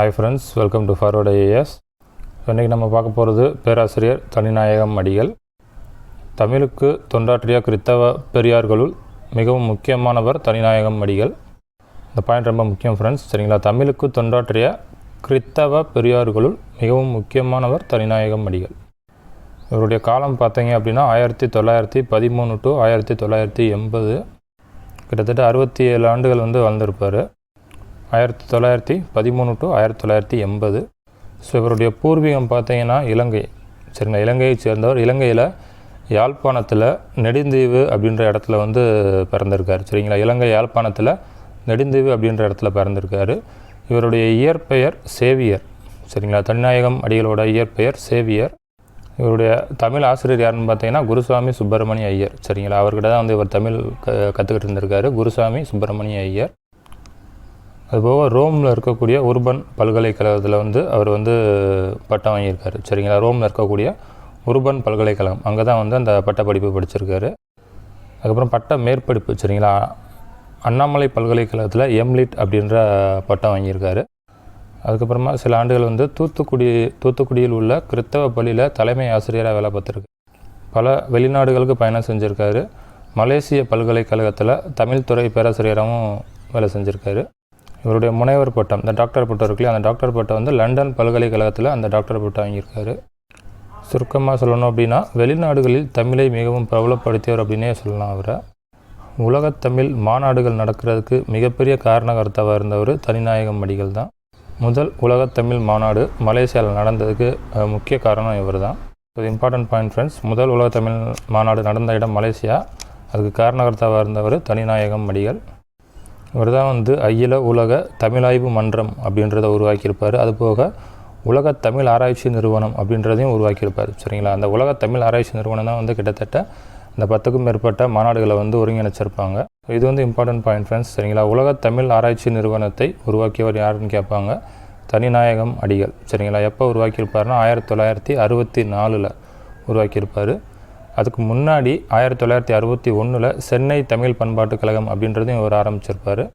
Hi friends welcome to forward IAS இன்றைக்கி நம்ம பார்க்க போகிறது பேராசிரியர் தனிநாயகம் அடிகள். தமிழுக்கு தொண்டாற்றிய கிறித்தவ பெரியார்களுள் மிகவும் முக்கியமானவர் தனிநாயகம் அடிகள். இந்த பாயிண்ட் ரொம்ப முக்கியம் ஃப்ரெண்ட்ஸ் சரிங்களா? தமிழுக்கு தொண்டாற்றிய கிறித்தவ பெரியார்களுள் மிகவும் முக்கியமானவர் தனிநாயகம் அடிகள். இவருடைய காலம் பார்த்தீங்க அப்படின்னா ஆயிரத்தி தொள்ளாயிரத்தி பதிமூணு டு ஆயிரத்தி தொள்ளாயிரத்தி எண்பது. கிட்டத்தட்ட அறுபத்தி ஏழு ஆண்டுகள் வந்து வாழ்ந்திருப்பார் ஆயிரத்தி தொள்ளாயிரத்தி பதிமூணு டு ஆயிரத்தி தொள்ளாயிரத்தி எண்பது. ஸோ இவருடைய பூர்வீகம் பார்த்தீங்கன்னா இலங்கை. சரிங்களா? இலங்கையை சேர்ந்தவர். இலங்கையில் யாழ்ப்பாணத்தில் நெடுந்தீவு அப்படின்ற இடத்துல வந்து பிறந்திருக்காரு. சரிங்களா? இலங்கை யாழ்ப்பாணத்தில் நெடுந்தீவு அப்படின்ற இடத்துல பிறந்திருக்காரு. இவருடைய இயற்பெயர் சேவியர். சரிங்களா? தனிநாயகம் அடிகளோட இயற்பெயர் சேவியர். இவருடைய தமிழ் ஆசிரியர் யாருன்னு பார்த்தீங்கன்னா குருசாமி சுப்பிரமணிய ஐயர். சரிங்களா? அவர்கிட்ட தான் வந்து இவர் தமிழ் க கற்றுக்கிட்டு இருந்திருக்காரு. குருசாமி சுப்பிரமணிய ஐயர். அதுபோக ரோமில் இருக்கக்கூடிய உர்பன் பல்கலைக்கழகத்தில் வந்து அவர் வந்து பட்டம் வாங்கியிருக்காரு. சரிங்களா? ரோமில் இருக்கக்கூடிய உர்பன் பல்கலைக்கழகம். அங்கே தான் வந்து அந்த பட்ட படிப்பு படிச்சிருக்காரு. அதுக்கப்புறம் பட்ட மேற்படிப்பு சரிங்களா? அண்ணாமலை பல்கலைக்கழகத்தில் எம்லிட் அப்படின்ற பட்டம் வாங்கியிருக்காரு. அதுக்கப்புறமா சில ஆண்டுகள் வந்து தூத்துக்குடி தூத்துக்குடியில் உள்ள கிறித்தவ பள்ளியில் தலைமை ஆசிரியராக வேலை பார்த்துருக்கு பல வெளிநாடுகளுக்கு பயணம் செஞ்சுருக்காரு. மலேசிய பல்கலைக்கழகத்தில் தமிழ் துறை பேராசிரியராகவும் வேலை செஞ்சுருக்காரு. இவருடைய முனைவர் பட்டம் இந்த டாக்டர் பட்டம் இருக்குல்லையா அந்த டாக்டர் பட்டம் வந்து லண்டன் பல்கலைக்கழகத்தில் அந்த டாக்டர் பட்டம் வாங்கியிருக்காரு. சுருக்கமாக சொல்லணும் அப்படின்னா வெளிநாடுகளில் தமிழை மிகவும் பிரபலப்படுத்தியவர் அப்படின்னே சொல்லலாம் அவரை. உலகத்தமிழ் மாநாடுகள் நடக்கிறதுக்கு மிகப்பெரிய காரணகர்த்தாவாக இருந்தவர் தனிநாயகம் மடிகள் தான். முதல் உலகத்தமிழ் மாநாடு மலேசியாவில் நடந்ததுக்கு முக்கிய காரணம் இவர் தான் இது இம்பார்ட்டன்ட் பாயிண்ட் ஃப்ரெண்ட்ஸ் முதல் உலகத்தமிழ் மாநாடு நடந்த இடம் மலேசியா. அதுக்கு காரணகர்த்தாவாக இருந்தவர் தனிநாயகம் மடிகள் இவர் தான் வந்து அகில உலக தமிழாய்வு மன்றம் அப்படின்றத உருவாக்கியிருப்பார். அதுபோக உலக தமிழ் ஆராய்ச்சி நிறுவனம் அப்படின்றதையும் உருவாக்கியிருப்பார். சரிங்களா? அந்த உலக தமிழ் ஆராய்ச்சி நிறுவனம் தான் வந்து கிட்டத்தட்ட இந்த பத்துக்கும் மேற்பட்ட மாநாடுகளை வந்து ஒருங்கிணைச்சிருப்பாங்க. இது வந்து இம்பார்ட்டன்ட் பாயிண்ட் ஃப்ரெண்ட்ஸ் சரிங்களா? உலக தமிழ் ஆராய்ச்சி நிறுவனத்தை உருவாக்கியவர் யாருன்னு கேட்பாங்க? தனிநாயகம் அடிகள். சரிங்களா? எப்போ உருவாக்கியிருப்பாருன்னா ஆயிரத்தி தொள்ளாயிரத்தி அறுபத்தி நாலில் உருவாக்கியிருப்பார். அதுக்கு முன்னாடி ஆயிரத்தி தொள்ளாயிரத்தி அறுபத்தி ஒன்றில் சென்னை தமிழ் பண்பாட்டுக் கழகம் அப்படின்றதையும் இவர் ஆரம்பிச்சிருப்பார்.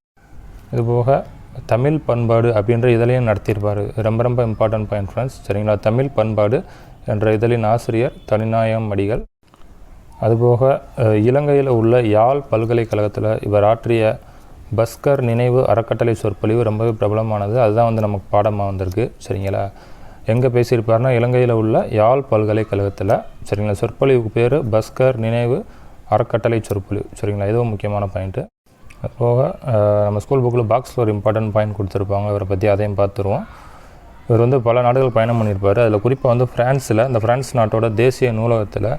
இதுபோக தமிழ் பண்பாடு அப்படின்ற இதழையும் நடத்தியிருப்பார். ரொம்ப ரொம்ப இம்பார்ட்டன்ட் பாயிண்ட் ஃப்ரெண்ட்ஸ் சரிங்களா? தமிழ் பண்பாடு என்ற இதழின் ஆசிரியர் தனிநாயகம் மடிகள் அதுபோக இலங்கையில் உள்ள யாழ் பல்கலைக்கழகத்தில் இவர் ஆற்றிய பஸ்கர் நினைவு அறக்கட்டளை சொற்பொழிவு ரொம்பவே பிரபலமானது. அதுதான் வந்து நமக்கு பாடமாக வந்திருக்கு. சரிங்களா? எங்கே பேசியிருப்பாருன்னா இலங்கையில் உள்ள யாழ் பல்கலைக்கழகத்தில். சரிங்களா? சொற்பொழிவுக்கு பேர் பஸ்கர் நினைவு அறக்கட்டளை சொற்பொழிவு. சரிங்களா? இதுவும் முக்கியமான பாயிண்ட்டு அது போக நம்ம ஸ்கூல் புக்கில் பாக்ஸில் ஒரு இம்பார்ட்டன்ட் பாயிண்ட் கொடுத்துருப்பாங்க. இவரை பற்றி அதையும் பார்த்துருவோம். இவர் வந்து பல நாடுகள் பயணம் பண்ணியிருப்பார். அதில் குறிப்பாக வந்து ஃப்ரான்ஸில் இந்த ஃப்ரான்ஸ் நாட்டோட தேசிய நூலகத்தில்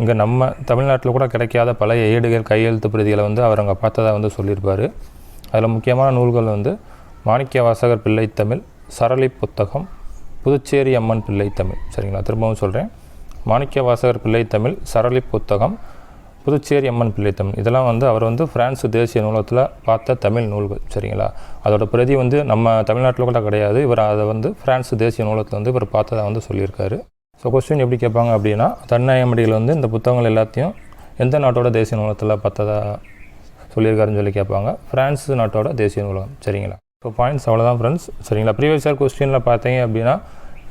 இங்கே நம்ம தமிழ்நாட்டில் கூட கிடைக்காத பழைய ஏடுகள் கையெழுத்து பிரதிகளை வந்து அவர் அங்கே பார்த்ததாக வந்து சொல்லியிருப்பார். அதில் முக்கியமான நூல்கள் வந்து மாணிக்க வாசகர் பிள்ளை தமிழ் சரளி புத்தகம் புதுச்சேரி அம்மன் பிள்ளை தமிழ். சரிங்களா? திரும்பவும் சொல்கிறேன் மாணிக்க வாசகர் பிள்ளை தமிழ் சரளி புத்தகம் புதுச்சேரி அம்மன் பிள்ளை தமிழ். இதெல்லாம் வந்து அவர் வந்து பிரான்ஸ் தேசிய நூலகத்தில் பார்த்த தமிழ் நூல்கள். சரிங்களா? அதோட பிரதி வந்து நம்ம தமிழ்நாட்டில் கூட கிடையாது. இவர் அதை வந்து பிரான்ஸ் தேசிய நூலகத்தில் வந்து இவர் பார்த்ததை வந்து சொல்லியிருக்காரு. ஸோ கொஸ்டின் எப்படி கேட்பாங்க அப்படின்னா தன்னாயமடிகள் வந்து இந்த புத்தகங்கள் எல்லாத்தையும் எந்த நாட்டோட தேசிய நூலகத்தில் பார்த்ததா சொல்லியிருக்காருன்னு சொல்லி கேட்பாங்க. ஃப்ரான்ஸ் நாட்டோட தேசிய நூலகம். சரிங்களா? ஸோ பாயிண்ட்ஸ் அவ்வளோதான் ஃப்ரெண்ட்ஸ் சரிங்களா? ப்ரீவியஸ் இயர் கொஸ்டினில் பார்த்தீங்க அப்படின்னா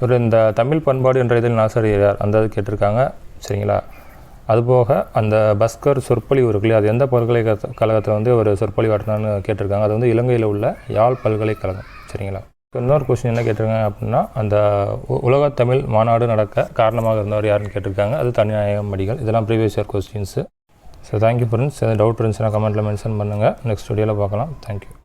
ஒரு இந்த தமிழ் பண்பாடு என்ற இதில் ஆசிரியர் யார் அந்த இது கேட்டிருக்காங்க. சரிங்களா? அதுபோக அந்த பஸ்கர் சொற்பொழிவு இருக்குல்லையா அது எந்த பல்கலைக்கழக கழகத்தில் வந்து ஒரு சொற்பொழிவு ஆட்டினான்னு கேட்டிருக்காங்க. அது வந்து இலங்கையில் உள்ள யாழ் பல்கலைக்கழகம். சரிங்களா? இன்னொரு கொஸ்டின் என்ன கேட்டிருக்காங்க அப்படின்னா அந்த உ- தமிழ் மாநாடு நடக்க காரணமாக இருந்தவர் யாருன்னு கேட்டிருக்காங்க. அது தனிநாயகம் மடிகள் இதெல்லாம் previous year questions so thank you friends எதாவது டவுட் இருந்துச்சுன்னா கமெண்ட்டில் மென்ஷன் பண்ணுங்கள் நெக்ஸ்ட் வீடியோவில் பார்க்கலாம். தேங்க்யூ